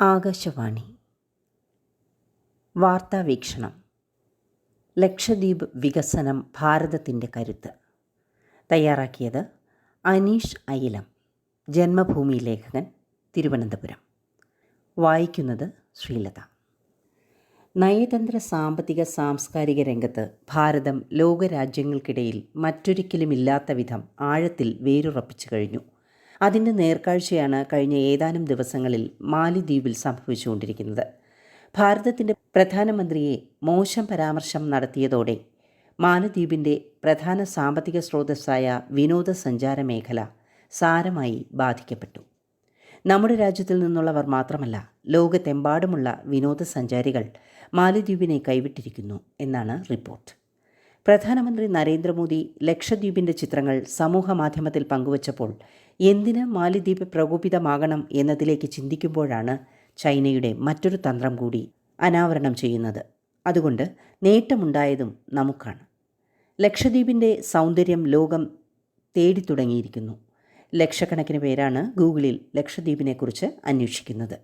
ആകാശവാണി. വാർത്താ വീക്ഷണം. ലക്ഷദ്വീപ് വികസനം ഭാരതത്തിന്റെ കരുത്ത്. തയ്യാറാക്കിയത് അനീഷ് അയിലം ജന്മഭൂമി ലേഖകൻ തിരുവനന്തപുരം. വായിക്കുന്നത് ശ്രീലത. നയതന്ത്ര സാമ്പത്തിക സാംസ്കാരിക രംഗത്ത് ഭാരതം ലോകരാജ്യങ്ങൾക്കിടയിൽ മറ്റൊരിക്കലുമില്ലാത്ത വിധം ആഴത്തിൽ വേരുറപ്പിച്ചു കഴിഞ്ഞു. അതിന്റെ നേർക്കാഴ്ചയാണ് കഴിഞ്ഞ ഏതാനും ദിവസങ്ങളിൽ മാലിദ്വീപിൽ സംഭവിച്ചുകൊണ്ടിരിക്കുന്നത്. ഭാരതത്തിന്റെ പ്രധാനമന്ത്രിയെ മോശം പരാമർശം നടത്തിയതോടെ മാലദ്വീപിന്റെ പ്രധാന സാമ്പത്തിക സ്രോതസ്സായ വിനോദസഞ്ചാര മേഖല സാരമായി ബാധിക്കപ്പെട്ടു. നമ്മുടെ രാജ്യത്തിൽ നിന്നുള്ളവർ മാത്രമല്ല ലോകത്തെമ്പാടുമുള്ള വിനോദസഞ്ചാരികൾ മാലദ്വീപിനെ കൈവിട്ടിരിക്കുന്നു എന്നാണ് റിപ്പോർട്ട്. പ്രധാനമന്ത്രി നരേന്ദ്രമോദി ലക്ഷദ്വീപിന്റെ ചിത്രങ്ങൾ സമൂഹ മാധ്യമത്തിൽ പങ്കുവച്ചപ്പോൾ എന്തിന് മാലിദ്വീപ് പ്രകോപിതമാകണം എന്നതിലേക്ക് ചിന്തിക്കുമ്പോഴാണ് ചൈനയുടെ മറ്റൊരു തന്ത്രം കൂടി അനാവരണം ചെയ്യുന്നത്. അതുകൊണ്ട് നേട്ടമുണ്ടായതും നമുക്കാണ്. ലക്ഷദ്വീപിന്റെ സൗന്ദര്യം ലോകം തേടി തുടങ്ങിയിരിക്കുന്നു ലക്ഷക്കണക്കിന് പേരാണ് ഗൂഗിളിൽ ലക്ഷദ്വീപിനെക്കുറിച്ച് അന്വേഷിക്കുന്നത്.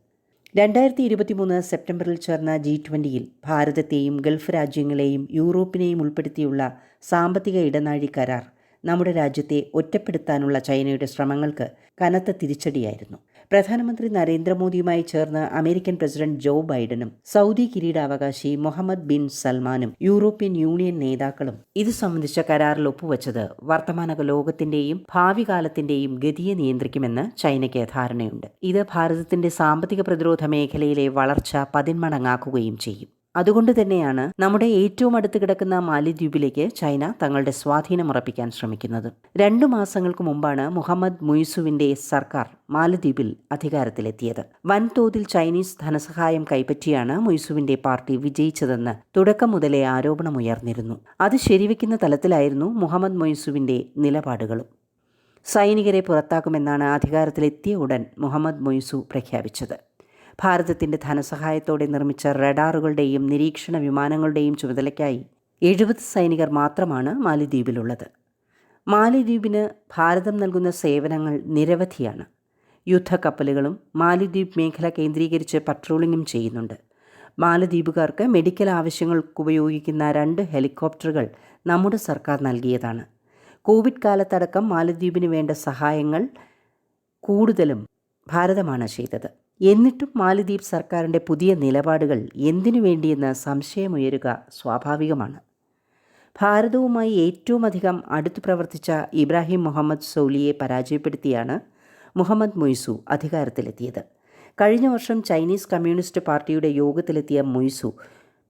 രണ്ടായിരത്തി ഇരുപത്തിമൂന്ന് സെപ്റ്റംബറിൽ ചേർന്ന ജി ട്വന്റിയിൽ ഭാരതത്തെയും ഗൾഫ് രാജ്യങ്ങളെയും യൂറോപ്പിനെയും ഉൾപ്പെടുത്തിയുള്ള സാമ്പത്തിക ഇടനാഴി കരാർ നമ്മുടെ രാജ്യത്തെ ഒറ്റപ്പെടുത്താനുള്ള ചൈനയുടെ ശ്രമങ്ങൾക്ക് കനത്ത തിരിച്ചടിയായിരുന്നു. പ്രധാനമന്ത്രി നരേന്ദ്രമോദിയുമായി ചേർന്ന് അമേരിക്കൻ പ്രസിഡന്റ് ജോ ബൈഡനും സൗദി കിരീടാവകാശി മുഹമ്മദ് ബിൻ സൽമാനും യൂറോപ്യൻ യൂണിയൻ നേതാക്കളും ഇത് സംബന്ധിച്ച കരാറിൽ ഒപ്പുവച്ചത് വർത്തമാന ലോകത്തിന്റെയും ഭാവി കാലത്തിന്റെയും ഗതിയെ നിയന്ത്രിക്കുമെന്ന് ചൈനയ്ക്ക് ധാരണയുണ്ട്. ഇത് ഭാരതത്തിന്റെ സാമ്പത്തിക പ്രതിരോധ മേഖലയിലെ വളർച്ച പതിന്മടങ്ങാക്കുകയും ചെയ്യും. അതുകൊണ്ട് തന്നെയാണ് നമ്മുടെ ഏറ്റവും അടുത്ത് കിടക്കുന്ന മാലിദ്വീപിലേക്ക് ചൈന തങ്ങളുടെ സ്വാധീനം ഉറപ്പിക്കാൻ ശ്രമിക്കുന്നത്. രണ്ടു മാസങ്ങൾക്ക് മുമ്പാണ് മുഹമ്മദ് മുയ്സുവിന്റെ സർക്കാർ മാലദ്വീപിൽ അധികാരത്തിലെത്തിയത്. വൻതോതിൽ ചൈനീസ് ധനസഹായം കൈപ്പറ്റിയാണ് മുയിസുവിന്റെ പാർട്ടി വിജയിച്ചതെന്ന് തുടക്കം മുതലേ ആരോപണമുയർന്നിരുന്നു. അത് ശരിവെക്കുന്ന തലത്തിലായിരുന്നു മുഹമ്മദ് മൊയ്സുവിന്റെ നിലപാടുകളും. സൈനികരെ പുറത്താക്കുമെന്നാണ് അധികാരത്തിലെത്തിയ ഉടൻ മുഹമ്മദ് മൊയ്സു പ്രഖ്യാപിച്ചത്. ഭാരതത്തിന്റെ ധനസഹായത്തോടെ നിർമ്മിച്ച റഡാറുകളുടെയും നിരീക്ഷണ വിമാനങ്ങളുടെയും ചുമതലയ്ക്കായി എഴുപത് സൈനികർ മാത്രമാണ് മാലിദ്വീപിലുള്ളത്. മാലിദ്വീപിന് ഭാരതം നൽകുന്ന സേവനങ്ങൾ നിരവധിയാണ്. യുദ്ധക്കപ്പലുകളും മാലിദ്വീപ് മേഖല കേന്ദ്രീകരിച്ച് പട്രോളിങ്ങും ചെയ്യുന്നുണ്ട്. മാലദ്വീപുകാർക്ക് മെഡിക്കൽ ആവശ്യങ്ങൾക്ക് ഉപയോഗിക്കുന്ന രണ്ട് ഹെലികോപ്റ്ററുകൾ നമ്മുടെ സർക്കാർ നൽകിയതാണ്. കോവിഡ് കാലത്തടക്കം മാലദ്വീപിന് വേണ്ട സഹായങ്ങൾ കൂടുതലും ഭാരതമാണ് ചെയ്തത്. എന്നിട്ടും മാലിദ്വീപ് സർക്കാരിന്റെ പുതിയ നിലപാടുകൾ എന്തിനു വേണ്ടിയെന്ന് സംശയമുയരുക സ്വാഭാവികമാണ്. ഭാരതവുമായി ഏറ്റവും അധികം അടുത്തു പ്രവർത്തിച്ച ഇബ്രാഹിം മുഹമ്മദ് സൗലിയെ പരാജയപ്പെടുത്തിയാണ് മുഹമ്മദ് മൊയ്സു അധികാരത്തിലെത്തിയത്. കഴിഞ്ഞ വർഷം ചൈനീസ് കമ്മ്യൂണിസ്റ്റ് പാർട്ടിയുടെ യോഗത്തിലെത്തിയ മൊയ്സു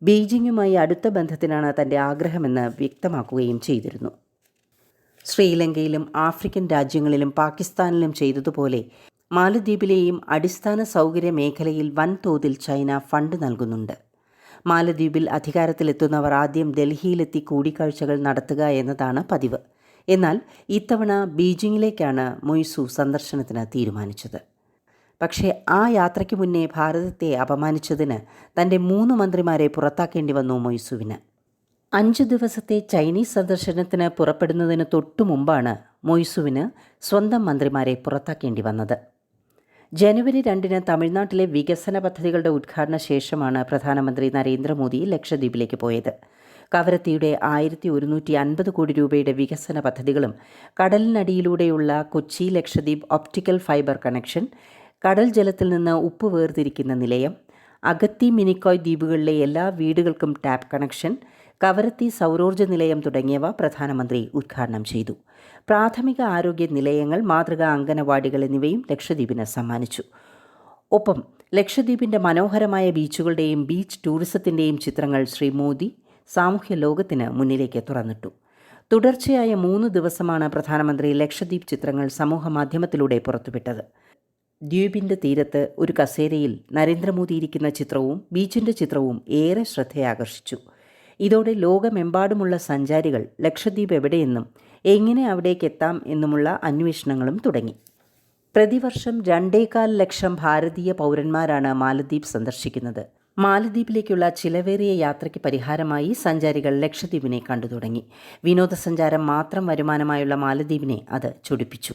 ബീജിംഗുമായി അടുത്ത ബന്ധത്തിനാണ് തന്റെ ആഗ്രഹമെന്ന് വ്യക്തമാക്കുകയും ചെയ്തിരുന്നു. ശ്രീലങ്കയിലും ആഫ്രിക്കൻ രാജ്യങ്ങളിലും പാകിസ്ഥാനിലും ചെയ്തതുപോലെ മാലദ്വീപിലെയും അടിസ്ഥാന സൗകര്യ മേഖലയിൽ വൻതോതിൽ ചൈന ഫണ്ട് നൽകുന്നുണ്ട്. മാലദ്വീപിൽ അധികാരത്തിലെത്തുന്നവർ ആദ്യം ഡൽഹിയിലെത്തി കൂടിക്കാഴ്ചകൾ നടത്തുക എന്നതാണ് പതിവ്. എന്നാൽ ഇത്തവണ ബീജിംഗിലേക്കാണ് മൊയ്സു സന്ദർശനത്തിന് തീരുമാനിച്ചത്. പക്ഷേ ആ യാത്രയ്ക്ക് മുന്നേ ഭാരതത്തെ അപമാനിച്ചതിന് തന്റെ മൂന്ന് മന്ത്രിമാരെ പുറത്താക്കേണ്ടി വന്നു മൊയ്സുവിന്. അഞ്ച് ദിവസത്തെ ചൈനീസ് സന്ദർശനത്തിന് പുറപ്പെടുന്നതിന് തൊട്ടു മുമ്പാണ് മൊയ്സുവിന് സ്വന്തം മന്ത്രിമാരെ പുറത്താക്കേണ്ടി വന്നത്. ജനുവരി രണ്ടിന് തമിഴ്നാട്ടിലെ വികസന പദ്ധതികളുടെ ഉദ്ഘാടന ശേഷമാണ് പ്രധാനമന്ത്രി നരേന്ദ്രമോദി ലക്ഷദ്വീപിലേക്ക് പോയത്. കവരത്തിയുടെ ആയിരത്തി ഒരുന്നൂറ്റി അൻപത് കോടി രൂപയുടെ വികസന പദ്ധതികളും കടലിനടിയിലൂടെയുള്ള Kochi Lakshadweep optical fibre connection കടൽ ജലത്തിൽ നിന്ന് ഉപ്പ് വേർതിരിക്കുന്ന നിലയം അഗത്തി മിനിക്കോയ് ദ്വീപുകളിലെ എല്ലാ വീടുകൾക്കും ടാപ്പ് കണക്ഷൻ കവരത്തി സൗരോർജ നിലയം തുടങ്ങിയവ പ്രധാനമന്ത്രി ഉദ്ഘാടനം ചെയ്തു. പ്രാഥമിക ആരോഗ്യ നിലയങ്ങൾ മാതൃകാ അംഗനവാടികൾ എന്നിവയും ലക്ഷദ്വീപിന് സമ്മാനിച്ചു. ഒപ്പം ലക്ഷദ്വീപിന്റെ മനോഹരമായ ബീച്ചുകളുടെയും ബീച്ച് ടൂറിസത്തിന്റെയും ചിത്രങ്ങൾ ശ്രീ മോദി സാമൂഹ്യ ലോകത്തിന് മുന്നിലേക്ക് തുറന്നിട്ടു. തുടർച്ചയായ മൂന്ന് ദിവസമാണ് പ്രധാനമന്ത്രി ലക്ഷദ്വീപ് ചിത്രങ്ങൾ സമൂഹ മാധ്യമത്തിലൂടെ പുറത്തുവിട്ടത്. ദ്വീപിന്റെ തീരത്ത് ഒരു കസേരയിൽ നരേന്ദ്രമോദി ഇരിക്കുന്ന ചിത്രവും ബീച്ചിന്റെ ചിത്രവും ഏറെ ശ്രദ്ധയാകർഷിച്ചു. ഇതോടെ ലോകമെമ്പാടുമുള്ള സഞ്ചാരികൾ ലക്ഷദ്വീപ് എവിടെയെന്നും എങ്ങനെ അവിടേക്ക് എത്താം എന്നുമുള്ള അന്വേഷണങ്ങളും തുടങ്ങി. പ്രതിവർഷം രണ്ടേകാൽ ലക്ഷം ഭാരതീയ പൗരന്മാരാണ് മാലദ്വീപ് സന്ദർശിക്കുന്നത്. മാലദ്വീപിലേക്കുള്ള ചിലവേറിയ യാത്രയ്ക്ക് പരിഹാരമായി സഞ്ചാരികൾ ലക്ഷദ്വീപിനെ കണ്ടു തുടങ്ങി. വിനോദസഞ്ചാരം മാത്രം വരുമാനമായുള്ള മാലദ്വീപിനെ അത് ചൊടിപ്പിച്ചു.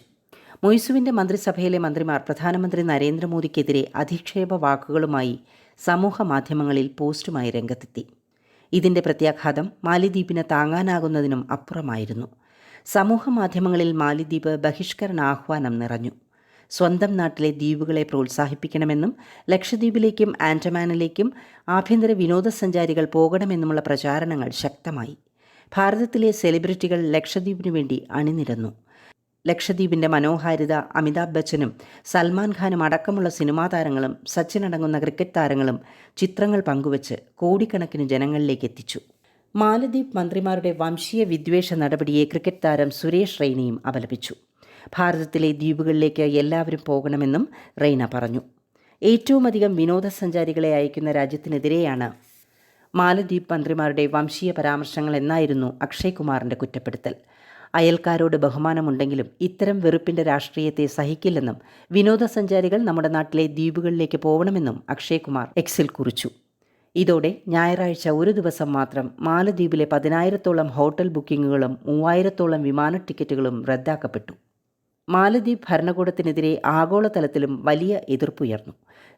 മൊയ്സുവിന്റെ മന്ത്രിസഭയിലെ മന്ത്രിമാർ പ്രധാനമന്ത്രി നരേന്ദ്രമോദിക്കെതിരെ അധിക്ഷേപ വാക്കുകളുമായി സമൂഹ മാധ്യമങ്ങളിൽ പോസ്റ്റുമായി രംഗത്തെത്തി. ഇതിന്റെ പ്രത്യാഘാതം മാലിദ്വീപിന് താങ്ങാനാകുന്നതിനും അപ്പുറമായിരുന്നു. സമൂഹ മാധ്യമങ്ങളിൽ മാലിദ്വീപ് ബഹിഷ്കരണ ആഹ്വാനം നിറഞ്ഞു. സ്വന്തം നാട്ടിലെ ദ്വീപുകളെ പ്രോത്സാഹിപ്പിക്കണമെന്നും ലക്ഷദ്വീപിലേക്കും ആൻഡമാനിലേക്കും ആഭ്യന്തര വിനോദസഞ്ചാരികൾ പോകണമെന്നുമുള്ള പ്രചാരണങ്ങൾ ശക്തമായി. ഭാരതത്തിലെ സെലിബ്രിറ്റികൾ ലക്ഷദ്വീപിനു വേണ്ടി അണിനിരന്നു. ലക്ഷദ്വീപിന്റെ മനോഹാരിത അമിതാഭ് ബച്ചനും സൽമാൻ ഖാനും അടക്കമുള്ള സിനിമാ താരങ്ങളും സച്ചിൻ അടങ്ങുന്ന ക്രിക്കറ്റ് താരങ്ങളും ചിത്രങ്ങൾ പങ്കുവച്ച് കോടിക്കണക്കിന് ജനങ്ങളിലേക്ക് എത്തിച്ചു. മാലദ്വീപ് മന്ത്രിമാരുടെ വംശീയ വിദ്വേഷ നടപടിയെ ക്രിക്കറ്റ് താരം സുരേഷ് റെയ്നയും അപലപിച്ചു. ഭാരതത്തിലെ ദ്വീപുകളിലേക്ക് എല്ലാവരും പോകണമെന്നും റെയ്ന പറഞ്ഞു. ഏറ്റവുമധികം വിനോദസഞ്ചാരികളെ അയക്കുന്ന രാജ്യത്തിനെതിരെയാണ് മാലദ്വീപ് മന്ത്രിമാരുടെ വംശീയ പരാമർശങ്ങൾ എന്നായിരുന്നു അക്ഷയ് കുമാറിന്റെ കുറ്റപ്പെടുത്തൽ. അയൽക്കാരോട് ബഹുമാനമുണ്ടെങ്കിലും ഇത്തരം വെറുപ്പിന്റെ രാഷ്ട്രീയത്തെ സഹിക്കില്ലെന്നും വിനോദസഞ്ചാരികൾ നമ്മുടെ നാട്ടിലെ ദ്വീപുകളിലേക്ക് പോകണമെന്നും അക്ഷയ് കുമാർ എക്സിൽ കുറിച്ചു. ഇതോടെ ഞായറാഴ്ച ഒരു ദിവസം മാത്രം മാലദ്വീപിലെ പതിനായിരത്തോളം ഹോട്ടൽ ബുക്കിംഗുകളും മൂവായിരത്തോളം വിമാന ടിക്കറ്റുകളും റദ്ദാക്കപ്പെട്ടു. മാലദ്വീപ് ഭരണകൂടത്തിനെതിരെ ആഗോളതലത്തിലും വലിയ എതിർപ്പുയർന്നു.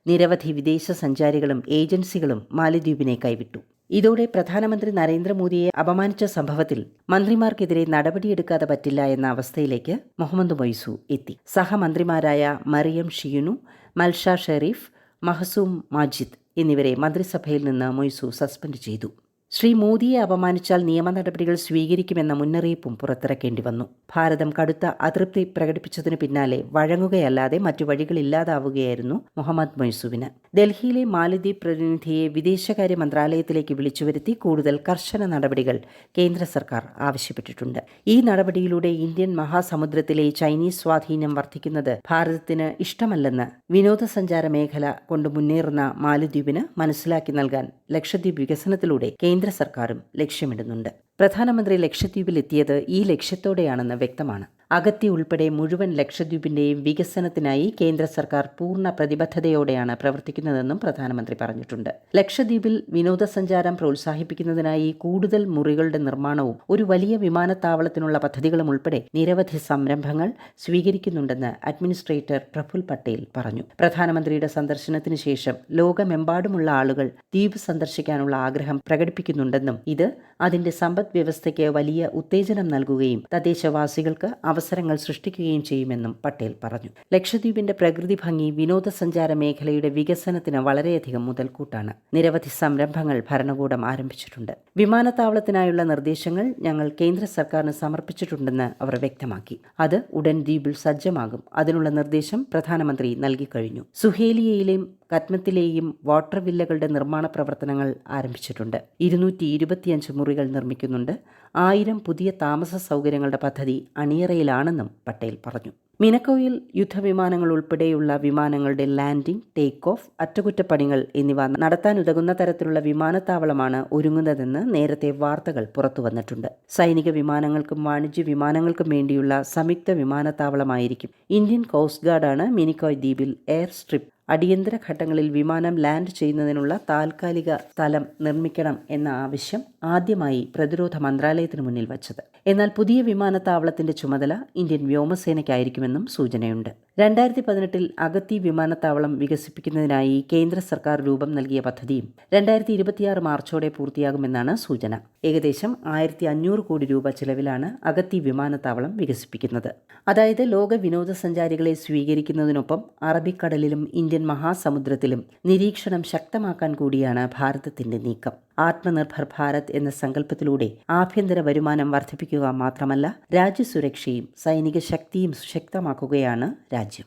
നിരവധി വിദേശ സഞ്ചാരികളും ഏജൻസികളും മാലദ്വീപിനെ കൈവിട്ടു. ഇതോടെ പ്രധാനമന്ത്രി നരേന്ദ്രമോദിയെ അപമാനിച്ച സംഭവത്തിൽ മന്ത്രിമാർക്കെതിരെ നടപടിയെടുക്കാതെ പറ്റില്ല എന്ന അവസ്ഥയിലേക്ക് മുഹമ്മദ് മൊയ്സു എത്തി. സഹമന്ത്രിമാരായ മറിയം ഷിയുനു മൽഷ ഷെരീഫ് മഹസൂം മാജിദ് എന്നിവരെ മന്ത്രിസഭയിൽ നിന്ന് മൊയ്സു സസ്പെൻഡ് ചെയ്തു. ശ്രീ മോദിയെ അപമാനിച്ചാൽ നിയമ നടപടികൾ സ്വീകരിക്കുമെന്ന മുന്നറിയിപ്പും പുറത്തിറക്കേണ്ടി വന്നു. ഭാരതം കടുത്ത അതൃപ്തി പ്രകടിപ്പിച്ചതിനു പിന്നാലെ വഴങ്ങുകയല്ലാതെ മറ്റു വഴികളില്ലാതാവുകയായിരുന്നു മുഹമ്മദ് മൊയ്സുവിന് ഡൽഹിയിലെ മാലിദ്വീപ് പ്രതിനിധിയെ വിദേശകാര്യ മന്ത്രാലയത്തിലേക്ക് വിളിച്ചുവരുത്തി കൂടുതൽ കർശന നടപടികൾ കേന്ദ്ര സർക്കാർ ആവശ്യപ്പെട്ടിട്ടുണ്ട്. ഈ നടപടിയിലൂടെ ഇന്ത്യൻ മഹാസമുദ്രത്തിലെ ചൈനീസ് സ്വാധീനം വർദ്ധിക്കുന്നത് ഭാരതത്തിന് ഇഷ്ടമല്ലെന്ന് വിനോദസഞ്ചാര മേഖല കൊണ്ട് മുന്നേറുന്ന മാലദ്വീപിന് മനസ്സിലാക്കി നൽകാൻ ലക്ഷദ്വീപ് വികസനത്തിലൂടെ കേന്ദ്ര കേന്ദ്ര സർക്കാരും ലക്ഷ്യമിടുന്നുണ്ട്. പ്രധാനമന്ത്രി ലക്ഷദ്വീപിലെത്തിയത് ഈ ലക്ഷ്യത്തോടെയാണെന്ന് വ്യക്തമാണ്. അഗത്തി ഉൾപ്പെടെ മുഴുവൻ ലക്ഷദ്വീപിന്റെയും വികസനത്തിനായി കേന്ദ്ര സർക്കാർ പൂർണ പ്രതിബദ്ധതയോടെയാണ് പ്രവർത്തിക്കുന്നതെന്നും പ്രധാനമന്ത്രി പറഞ്ഞിട്ടുണ്ട്. ലക്ഷദ്വീപിൽ വിനോദസഞ്ചാരം പ്രോത്സാഹിപ്പിക്കുന്നതിനായി കൂടുതൽ മുറികളുടെ നിർമ്മാണവും ഒരു വലിയ വിമാനത്താവളത്തിനുള്ള പദ്ധതികളും ഉൾപ്പെടെ നിരവധി സംരംഭങ്ങൾ സ്വീകരിക്കുന്നുണ്ടെന്ന് അഡ്മിനിസ്ട്രേറ്റർ പ്രഫുൽ പട്ടേൽ പറഞ്ഞു. പ്രധാനമന്ത്രിയുടെ സന്ദർശനത്തിന് ശേഷം ലോകമെമ്പാടുമുള്ള ആളുകൾ ദ്വീപ് സന്ദർശിക്കാനുള്ള ആഗ്രഹം പ്രകടിപ്പിക്കുന്നുണ്ടെന്നും ഇത് അതിന്റെ സമ്പദ് വ്യവസ്ഥയ്ക്ക് വലിയ ഉത്തേജനം നൽകുകയും തദ്ദേശവാസികൾക്ക് അവസരങ്ങൾ സൃഷ്ടിക്കുകയും ചെയ്യുമെന്നും പട്ടേൽ പറഞ്ഞു. ലക്ഷദ്വീപിന്റെ പ്രകൃതി ഭംഗി വിനോദസഞ്ചാര മേഖലയുടെ വികസനത്തിന് വളരെയധികം മുതൽക്കൂട്ടാണ്. നിരവധി സംരംഭങ്ങൾ ഭരണകൂടം ആരംഭിച്ചിട്ടുണ്ട്. വിമാനത്താവളത്തിനായുള്ള നിർദ്ദേശങ്ങൾ ഞങ്ങൾ കേന്ദ്ര സർക്കാരിന് സമർപ്പിച്ചിട്ടുണ്ടെന്ന് അവർ വ്യക്തമാക്കി. അത് ഉടൻ ദ്വീപിൽ സജ്ജമാകും. അതിനുള്ള നിർദ്ദേശം പ്രധാനമന്ത്രി നൽകിക്കഴിഞ്ഞു. സുഹേലിയയിലെയും കത്മത്തിലെയും വാട്ടർ വില്ലകളുടെ നിർമ്മാണ പ്രവർത്തനങ്ങൾ ആരംഭിച്ചിട്ടുണ്ട്. ഇരുന്നൂറ്റി ഇരുപത്തിയഞ്ച് മുറികൾ നിർമ്മിക്കുന്നുണ്ട്. ആയിരം പുതിയ താമസ സൗകര്യങ്ങളുടെ പദ്ധതി അണിയറയിലാണെന്നും പട്ടേൽ പറഞ്ഞു. മിനക്കോയിൽ യുദ്ധവിമാനങ്ങൾ ഉൾപ്പെടെയുള്ള വിമാനങ്ങളുടെ ലാൻഡിംഗ് ടേക്ക് ഓഫ് അറ്റകുറ്റപ്പണികൾ എന്നിവ നടത്താനുതകുന്ന തരത്തിലുള്ള വിമാനത്താവളമാണ് ഒരുങ്ങുന്നതെന്ന് നേരത്തെ വാർത്തകൾ പുറത്തുവന്നിട്ടുണ്ട്. സൈനിക വിമാനങ്ങൾക്കും വാണിജ്യ വിമാനങ്ങൾക്കും വേണ്ടിയുള്ള സംയുക്ത വിമാനത്താവളമായിരിക്കും. ഇന്ത്യൻ കോസ്റ്റ് ഗാർഡാണ് മിനിക്കോയ് ദ്വീപിൽ എയർ സ്ട്രിപ്പ് അടിയന്തര ഘട്ടങ്ങളിൽ വിമാനം ലാൻഡ് ചെയ്യുന്നതിനുള്ള താൽക്കാലിക സ്ഥലം നിർമ്മിക്കണം എന്ന ആവശ്യം ആദ്യമായി പ്രതിരോധ മന്ത്രാലയത്തിന് മുന്നിൽ വച്ചത്. എന്നാൽ പുതിയ വിമാനത്താവളത്തിന്റെ ചുമതല ഇന്ത്യൻ വ്യോമസേനയ്ക്കായിരിക്കുമെന്നും സൂചനയുണ്ട്. രണ്ടായിരത്തി പതിനെട്ടിൽ അഗത്തി വിമാനത്താവളം വികസിപ്പിക്കുന്നതിനായി കേന്ദ്ര സർക്കാർ രൂപം നൽകിയ പദ്ധതിയും രണ്ടായിരത്തി ഇരുപത്തിയാറ് മാർച്ചോടെ പൂർത്തിയാകുമെന്നാണ് സൂചന. ഏകദേശം ആയിരത്തി അഞ്ഞൂറ് കോടി രൂപ ചിലവിലാണ് അഗത്തി വിമാനത്താവളം വികസിപ്പിക്കുന്നത്. അതായത് ലോക വിനോദസഞ്ചാരികളെ സ്വീകരിക്കുന്നതിനൊപ്പം അറബിക്കടലിലും ഇന്ത്യൻ മഹാസമുദ്രത്തിലും നിരീക്ഷണം ശക്തമാക്കാൻ കൂടിയാണ് ഭാരതത്തിന്റെ നീക്കം. ആത്മനിർഭർ ഭാരത് എന്ന സങ്കല്പത്തിലൂടെ ആഭ്യന്തര വരുമാനം വർദ്ധിപ്പിക്കുക മാത്രമല്ല രാജ്യസുരക്ഷയും സൈനിക ശക്തിയും സുശക്തമാക്കുകയാണ് രാജ്യം.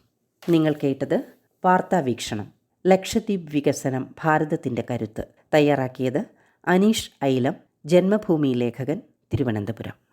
നിങ്ങൾ കേട്ടത് വാർത്താ വീക്ഷണം. ലക്ഷദ്വീപ് വികസനം ഭാരതത്തിന്റെ കരുത്ത്. തയ്യാറാക്കിയത് അനീഷ് ഐലം ജന്മഭൂമി ലേഖകൻ തിരുവനന്തപുരം.